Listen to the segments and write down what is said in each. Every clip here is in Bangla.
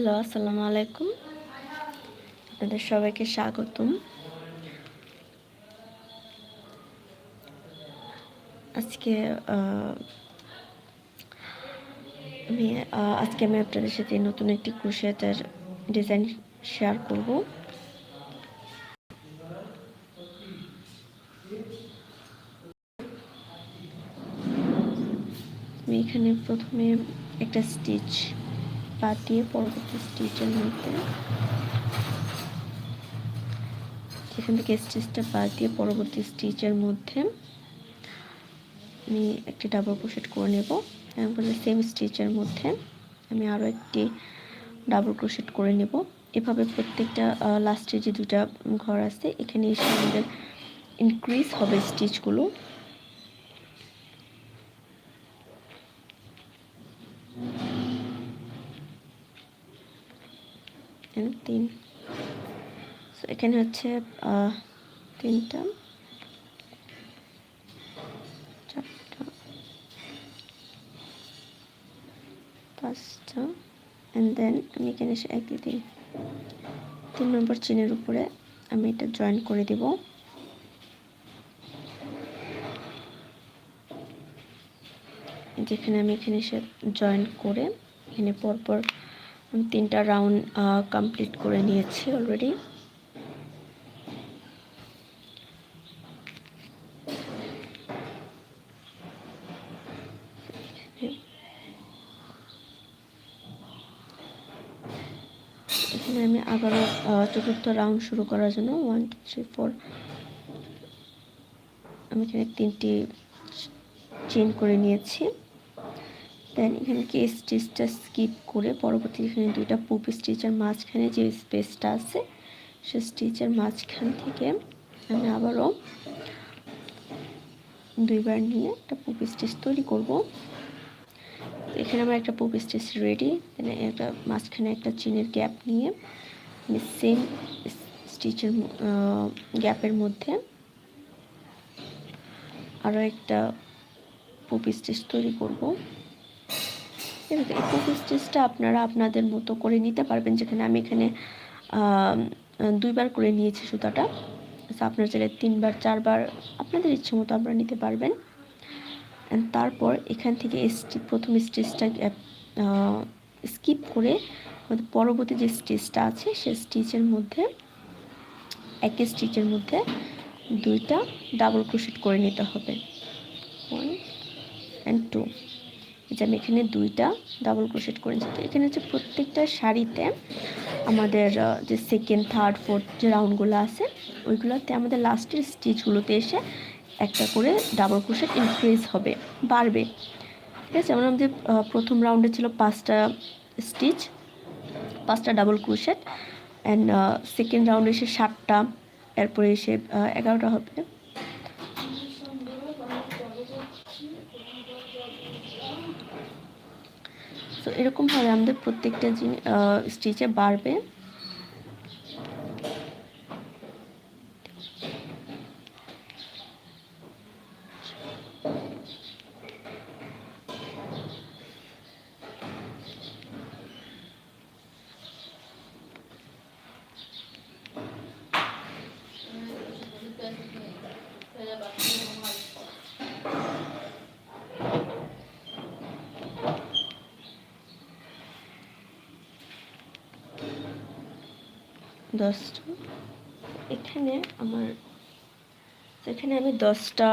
হ্যালো, আসসালামু আলাইকুম। আপনাদের সবাইকে স্বাগতম। আজকে আমি আজকে আমি আপনাদের সাথে নতুন একটি ক্রোশেটের ডিজাইন শেয়ার করব। আমি এখানে প্রথমে একটা স্টিচ পা দিয়ে পরবর্তী স্টিচের মধ্যে। এখান থেকে স্টিচটা দিয়ে পরবর্তী স্টিচের মধ্যে আমি একটি ডাবল ক্রোশেট করে নেব। তারপরে সেম স্টিচের মধ্যে আমি আরও একটি ডাবল ক্রোশেট করে নেব। এভাবে প্রত্যেকটা লাস্টে যে দুটা ঘর আছে, এখানে এসে আমাদের ইনক্রিজ হবে স্টিচগুলো এখানে তিন। এখানে হচ্ছে তিনটা। চারটা। পাঁচটা। অ্যান্ড দেন আমি এখানে এসে এক, দুই, তিন। নম্বর চেনের উপরে আমি এটা জয়েন করে দেব। যেখানে আমি এখানে এসে জয়েন করে, এখানে পরপর আমি তিনটা রাউন্ড কমপ্লিট করে নিয়েছি অলরেডি এখানে আমি আবারও চতুর্থ রাউন্ড শুরু করার জন্য ওয়ান টু থ্রি ফোর আমি এখানে তিনটি চেন করে নিয়েছি। দেন এখানে কি স্টিচটা স্কিপ করে পরবর্তী এখানে দুইটা পুপ স্টিচের মাঝখানে যে স্পেসটা আছে সে স্টিচের মাঝখান থেকে আমি আবারও দুইবার নিয়ে একটা পুপ স্টিচ তৈরি করব। এখানে আমার একটা পুপ স্টিচ রেডি দেন একটা মাঝখানে একটা চিনের গ্যাপ নিয়ে আমি সেম স্টিচের গ্যাপের মধ্যে আরও একটা পুপ স্টিচ তৈরি করব। এবার এই পুপ স্টিচটা আপনারা আপনাদের মতো করে নিতে পারবেন, যেখানে আমি এখানে দুইবার করে নিয়েছি সুতাটা। আপনার চাইলে তিনবার, চারবার আপনাদের ইচ্ছে মতো আপনারা নিতে পারবেন। তারপর এখান থেকে স্টি, প্রথম স্টিচটা স্কিপ করে আমাদের পরবর্তী যে স্টিচটা আছে, সে স্টিচের মধ্যে একই স্টিচের মধ্যে দুইটা ডাবল ক্রোশেট করে নিতে হবে। ওয়ান অ্যান্ড টু যে আমি এখানে দুইটা ডাবল ক্রোশেট করে নিচ্ছি তো এখানে হচ্ছে প্রত্যেকটা শাড়িতে আমাদের যে সেকেন্ড থার্ড ফোর্থ যে রাউন্ডগুলো আছে, ওইগুলোতে আমাদের লাস্টের স্টিচগুলোতে এসে একটা করে ডাবল ক্রোশেট ইনক্রিজ হবে, বাড়বে। ঠিক আছে? যেমন আমাদের প্রথম রাউন্ডে ছিল পাঁচটা স্টিচ পাঁচটা ডাবল ক্রোশেট অ্যান্ড সেকেন্ড রাউন্ডে এসে সাতটা, এরপরে এসে এগারোটা হবে। এরকমভাবে আমাদের প্রত্যেকটা জিনিস স্টিচে বাড়বে। দশটা। এখানে আমার, এখানে আমি দশটা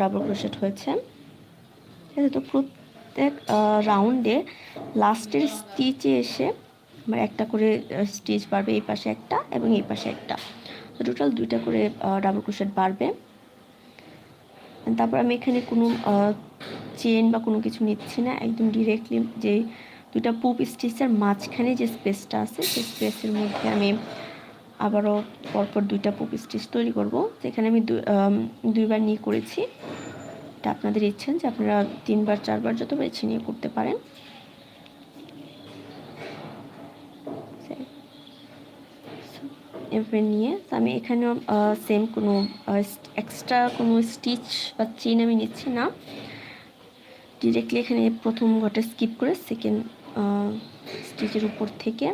ডাবল ক্রোশেট হয়েছে। ঠিক আছে, তো প্রত্যেক রাউন্ডে লাস্টের স্টিচে এসে আমার একটা করে স্টিচ বাড়বে, এই পাশে একটা এবং এই পাশে একটা। তো টোটাল দুইটা করে ডাবল ক্রোশেট বাড়বে। তারপর আমি এখানে কোনো চেন বা কোনো কিছু নিচ্ছি না। একদম ডিরেক্টলি যে দুটা পুপ স্টিচের মাঝখানে যে স্পেসটা আছে, সেই স্পেসের মধ্যে আমি আবারও পরপর দুইটা পুপ স্টিচ তৈরি করব। যেখানে আমি দুইবার নিয়ে করেছি। এটা আপনাদের ইচ্ছেন যে আপনারা তিনবার, চারবার যত বেছে নিয়ে করতে পারেন। এভাবে নিয়ে আমি এখানেও সেম কোনো এক্সট্রা কোনো স্টিচ বা চেন আমি নিচ্ছি না। ডিরেক্টলি এখানে প্রথম ঘরটা স্কিপ করে সেকেন্ড স্টিচের উপর থেকে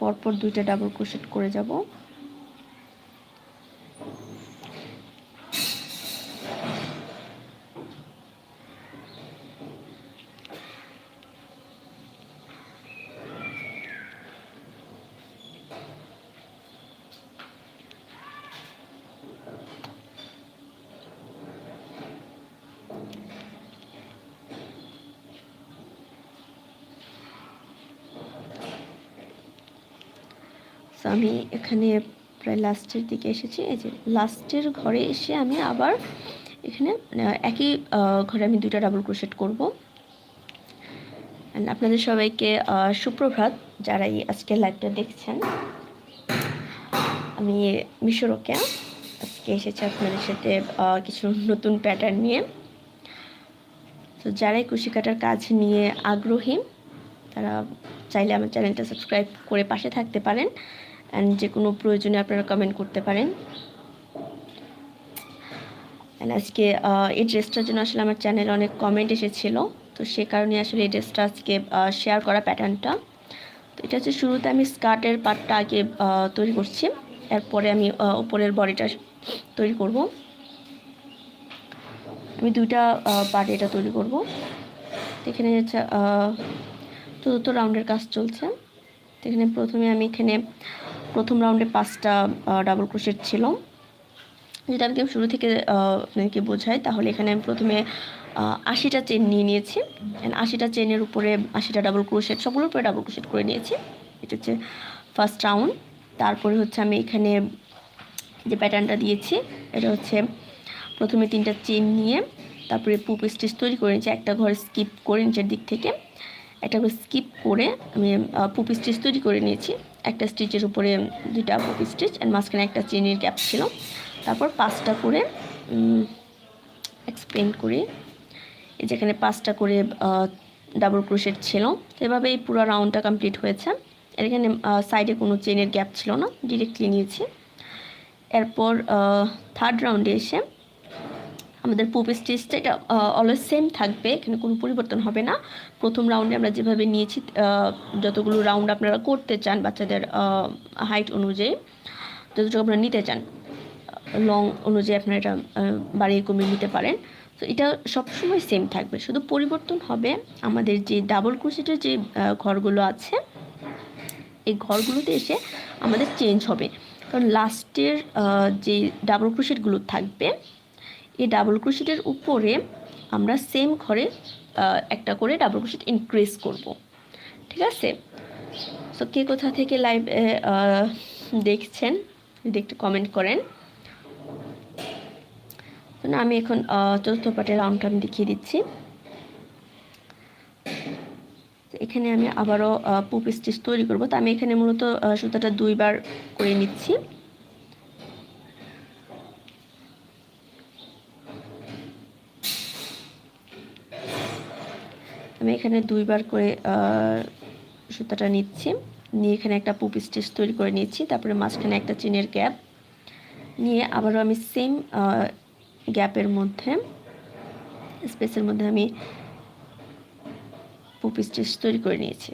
পরপর দুইটা ডাবল ক্রোশেট করে যাব তো আমি এখানে প্রায় লাস্টের দিকে এসেছি। এই যে লাস্টের ঘরে এসে আমি আবার এখানে একই ঘরে আমি দুইটা ডাবল ক্রোশেট করব। আপনাদের সবাইকে সুপ্রভাত যারা এই আজকে লাইভটা দেখছেন। আমি মিশরকে আজকে এসেছি আপনাদের সাথে কিছু নতুন প্যাটার্ন নিয়ে। তো যারাই কুশি কাটার কাজ নিয়ে আগ্রহী, তারা চাইলে আমার চ্যানেলটা সাবস্ক্রাইব করে পাশে থাকতে পারেন। অ্যান্ড যে কোনো প্রয়োজনে আপনারা কমেন্ট করতে পারেন। অ্যান্ড আজকে এই ড্রেসটার জন্য আসলে আমার চ্যানেলে অনেক কমেন্ট এসেছিল। তো সে কারণে আসলে এই ড্রেসটা আজকে শেয়ার করা প্যাটার্নটা তো এটা হচ্ছে শুরুতে আমি স্কার্টের পার্টটা আগে তৈরি করছি। এরপরে আমি উপরের বডিটা তৈরি করব। আমি দুইটা পার্ট এটা তৈরি করব। এখানে হচ্ছে চতুর্থ রাউন্ডের কাজ চলছে। এখানে প্রথমে আমি এখানে প্রথম রাউন্ডে পাঁচটা ডাবল ক্রোশেট ছিল। যেটা আমি শুরু থেকে আপনাদেরকে বোঝাই, তাহলে এখানে আমি প্রথমে আশিটা চেন নিয়ে নিয়েছি। আশিটা চেনের উপরে আশিটা ডাবল ক্রোশেট সবগুলোর উপরে ডাবল ক্রোশেট করে নিয়েছি। এটা হচ্ছে ফার্স্ট রাউন্ড তারপরে হচ্ছে আমি এখানে যে প্যাটার্নটা দিয়েছি, এটা হচ্ছে প্রথমে তিনটা চেন নিয়ে, তারপরে পুপ স্টিচ তৈরি করে নিয়েছি। একটা ঘর স্কিপ করে নিচের দিক থেকে। একটা ঘর স্কিপ করে আমি পুপ স্টিচ তৈরি করে নিয়েছি। একটা স্টিচের উপরে দুইটা স্টিচ অ্যান্ড মাঝখানে একটা চেনের গ্যাপ ছিল। তারপর পাঁচটা করে এক্সপ্লেন করি। এই যেখানে পাঁচটা করে ডাবল ক্রোশেট ছিল। এভাবে এই পুরো রাউন্ডটা কমপ্লিট হয়েছে। আর এখানে সাইডে কোনো চেনের গ্যাপ ছিল না ডিরেক্টলি নিয়েছি এরপর থার্ড রাউন্ডে এসে আমাদের পুপ স্টিচটা এটা অলওয়েজ সেম থাকবে, এখানে কোনো পরিবর্তন হবে না। প্রথম রাউন্ডে আমরা যেভাবে নিয়েছি যতগুলো রাউন্ড আপনারা করতে চান বাচ্চাদের হাইট অনুযায়ী, যতটুকু আপনারা নিতে চান লং অনুযায়ী আপনারা এটা বাড়িয়ে কমিয়ে নিতে পারেন। তো এটা সবসময় সেম থাকবে। শুধু পরিবর্তন হবে আমাদের যে ডাবল ক্রোশেটের যে ঘরগুলো আছে, এই ঘরগুলোতে এসে আমাদের চেঞ্জ হবে। কারণ লাস্টের যে ডাবল ক্রোশেটগুলো থাকবে এই ডাবল ক্রোশেটের উপরে আমরা সেম ঘরে একটা করে ডাবল ক্রোশেট ইনক্রিজ করব। ঠিক আছে? তো কে কোথা থেকে লাইভ দেখছেন? যদি একটু কমেন্ট করেন। তো না, আমি এখন চতুর্থ পাটের রাউন্ডটা আমি দেখিয়ে দিচ্ছি। এখানে আমি আবারও পুপ স্টিচ তৈরি করব। তো আমি এখানে মূলত সুতাটা দুইবার করে নিচ্ছি। আমি এখানে দুইবার করে সুতাটা নিচ্ছি। নিয়ে এখানে একটা পুপ স্টিচ তৈরি করে নিচ্ছি, তারপরে মাঝখানে একটা চেনের গ্যাপ নিয়ে আবারও আমি সেম গ্যাপের মধ্যে স্পেসের মধ্যে আমি পুপ স্টিচ তৈরি করে নিয়েছি।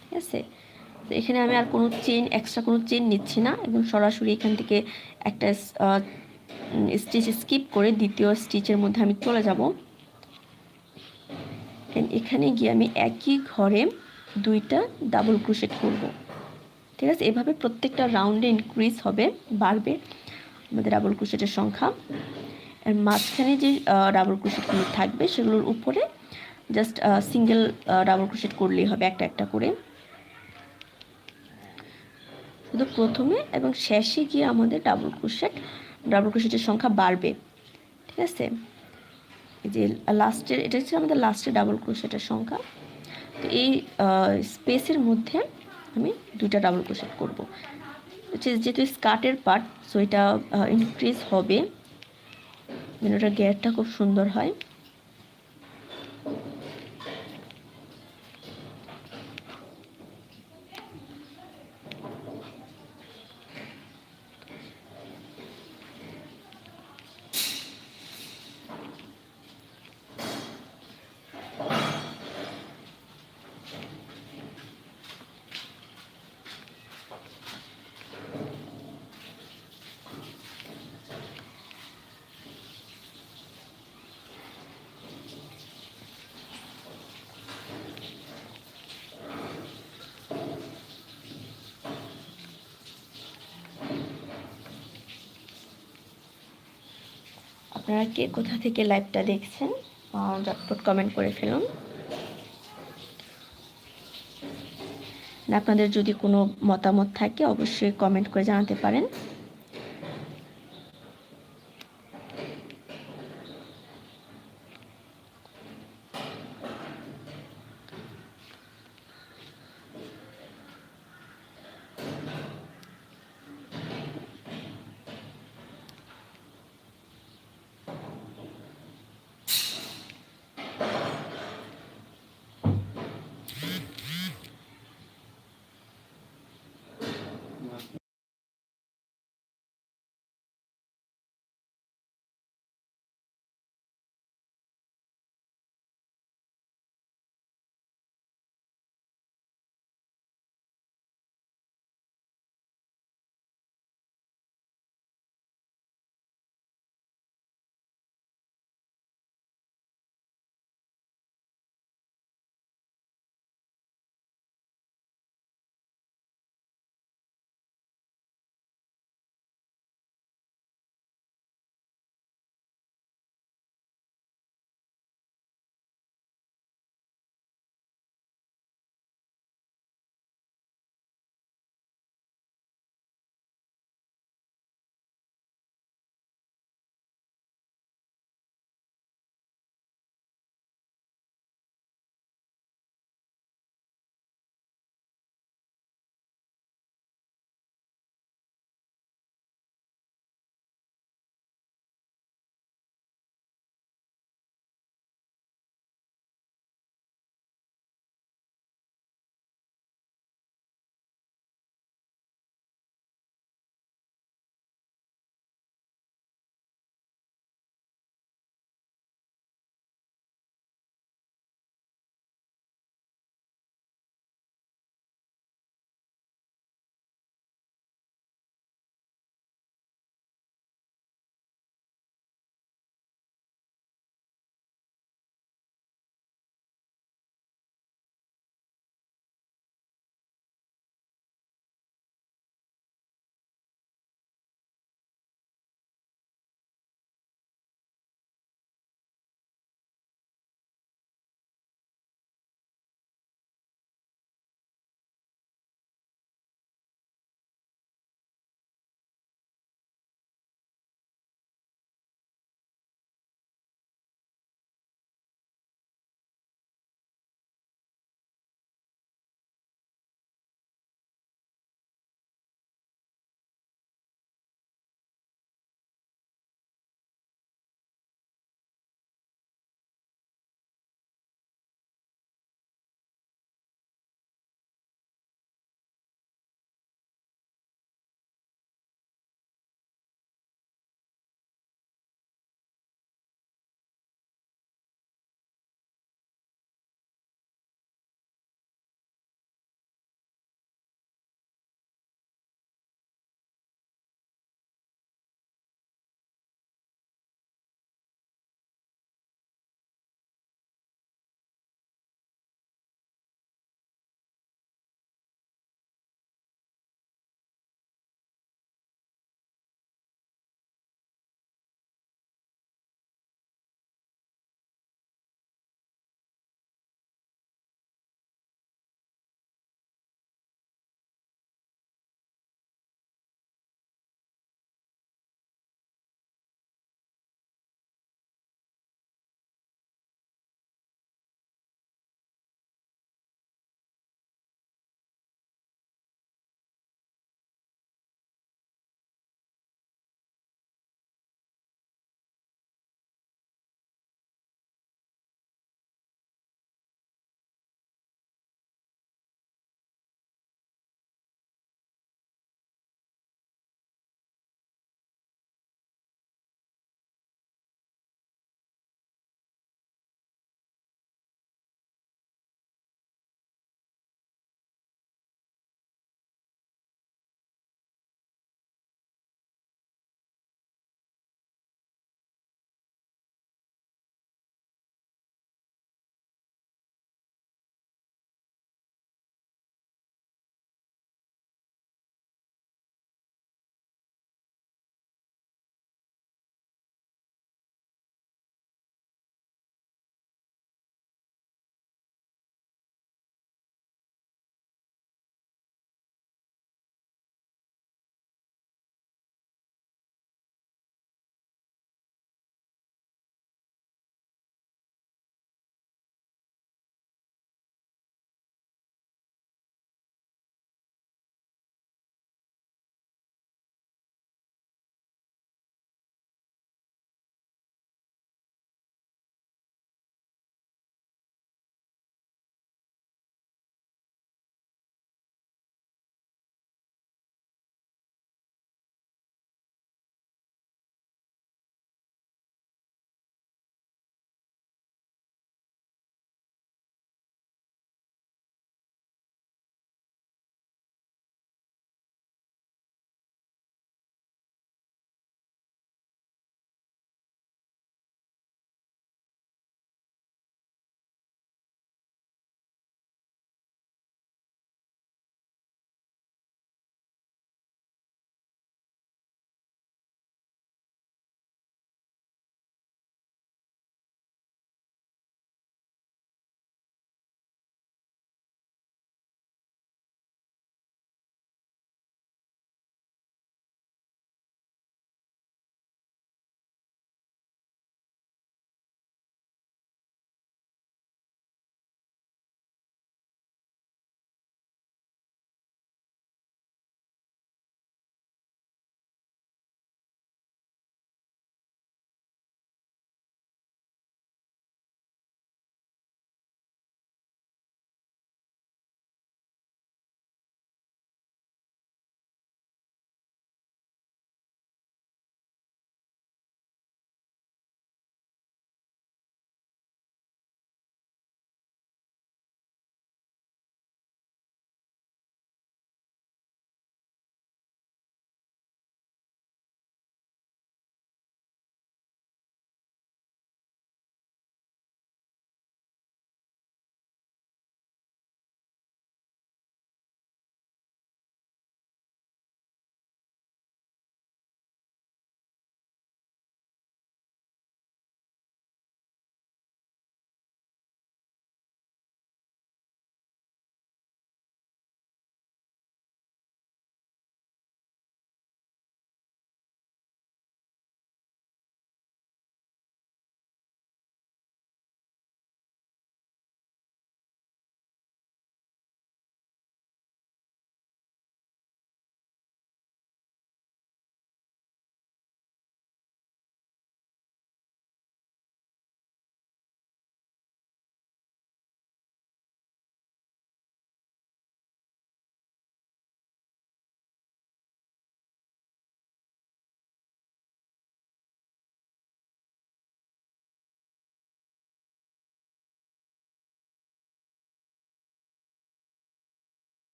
ঠিক আছে? তো এখানে আমি আর কোনো চেন এক্সট্রা কোনো চেন নিচ্ছি না, এবং সরাসরি এখান থেকে একটা স্টিচ স্কিপ করে দ্বিতীয় স্টিচের মধ্যে আমি চলে যাব। এখানে গিয়ে আমি একই ঘরে দুইটা ডাবল ক্রোশেট করব। ঠিক আছে? এভাবে প্রত্যেকটা রাউন্ডে ইনক্রিজ হবে, বাড়বে আমাদের ডাবল ক্রোশেটের সংখ্যা। আর মাঝখানে যে ডাবল ক্রোশেটগুলো থাকবে, সেগুলোর উপরে জাস্ট সিঙ্গেল ডাবল ক্রোশেট করলেই হবে একটা একটা করে। শুধু প্রথমে এবং শেষে গিয়ে আমাদের ডাবল ক্রোশেট ডাবল ক্রোশেটের সংখ্যা বাড়বে। ঠিক আছে? এই যে লাস্টের এটা হচ্ছে আমাদের লাস্টে ডাবল ক্রোশেটের সংখ্যা। তো এই স্পেসের মধ্যে আমি দুইটা ডাবল ক্রোশেট করব। হচ্ছে যেহেতু স্কার্টের পার্ট সো এটা ইনক্রিজ হবে। যেন ওটার গেয়ারটা খুব সুন্দর হয়। আপনারা কে কোথা থেকে লাইভটা দেখছেন ঝটপট কমেন্ট করে ফেলুন। আপনাদের যদি কোনো মতামত থাকে, অবশ্যই কমেন্ট করে জানাতে পারেন।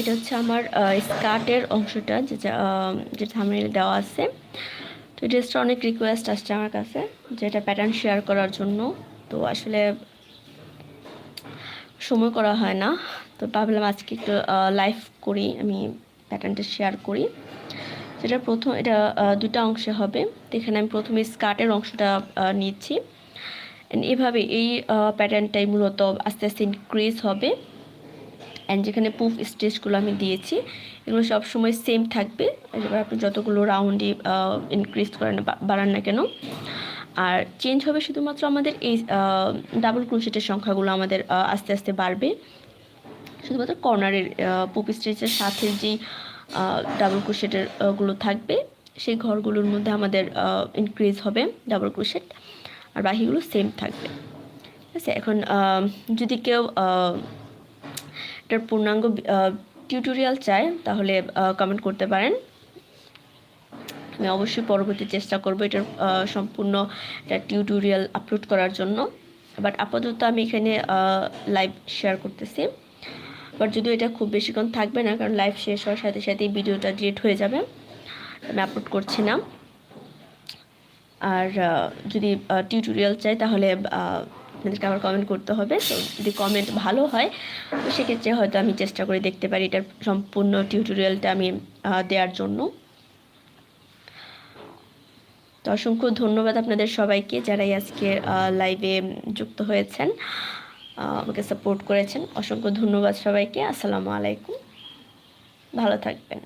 এটা হচ্ছে আমার স্কার্টের অংশটা যেটা যে থামনেলে দেওয়া আছে। তো ড্রেসটা অনেক রিকোয়েস্ট আসছে আমার কাছে যেটা প্যাটার্ন শেয়ার করার জন্য। তো আসলে সময় করা হয় না। তো ভাবলাম আজকে একটু লাইভ করি, আমি প্যাটার্নটা শেয়ার করি। যেটা প্রথম, এটা দুটা অংশে হবে। তো এখানে আমি প্রথমে স্কার্টের অংশটা নিচ্ছি। এভাবে এই প্যাটার্নটাই মূলত আস্তে আস্তে ইনক্রিজ হবে। অ্যান্ড যেখানে পুফ স্টেজগুলো আমি দিয়েছি, এগুলো সবসময় সেম থাকবে। এবার আপনি যতগুলো রাউন্ডই ইনক্রিজ করেন বাড়ান না কেন। আর চেঞ্জ হবে শুধুমাত্র আমাদের এই ডাবল ক্রুশেটের সংখ্যাগুলো আমাদের আস্তে আস্তে বাড়বে। শুধুমাত্র কর্নারের পুপ স্টেজের সাথে যেই ডাবল ক্রুশেটেরগুলো থাকবে, সেই ঘরগুলোর মধ্যে আমাদের ইনক্রিজ হবে ডাবল ক্রুশেট আর বাকিগুলো সেম থাকবে। ঠিক আছে? এখন যদি কেউ এটার পূর্ণাঙ্গ টিউটোরিয়াল চায় তাহলে কমেন্ট করতে পারেন। আমি অবশ্যই পরবর্তী চেষ্টা করব এটার সম্পূর্ণ একটা টিউটোরিয়াল আপলোড করার জন্য। বাট আপাতত আমি এখানে লাইভ শেয়ার করতেছি। বাট যদিও এটা খুব বেশিক্ষণ থাকবে না, কারণ লাইভ শেষ হওয়ার সাথে সাথেই ভিডিওটা ডিলিট হয়ে যাবে। আমি আপলোড করছি না। আর যদি টিউটোরিয়াল চাই, তাহলে আপনাদেরকে আবার কমেন্ট করতে হবে। তো যদি কমেন্ট ভালো হয়, তো সেক্ষেত্রে হয়তো আমি চেষ্টা করে দেখতে পারি এটার সম্পূর্ণ টিউটোরিয়ালটা আমি দেওয়ার জন্য। তো অসংখ্য ধন্যবাদ আপনাদের সবাইকে যারাই আজকে লাইভে যুক্ত হয়েছেন আমাকে সাপোর্ট করেছেন। অসংখ্য ধন্যবাদ সবাইকে। আসসালামু আলাইকুম। ভালো থাকবেন।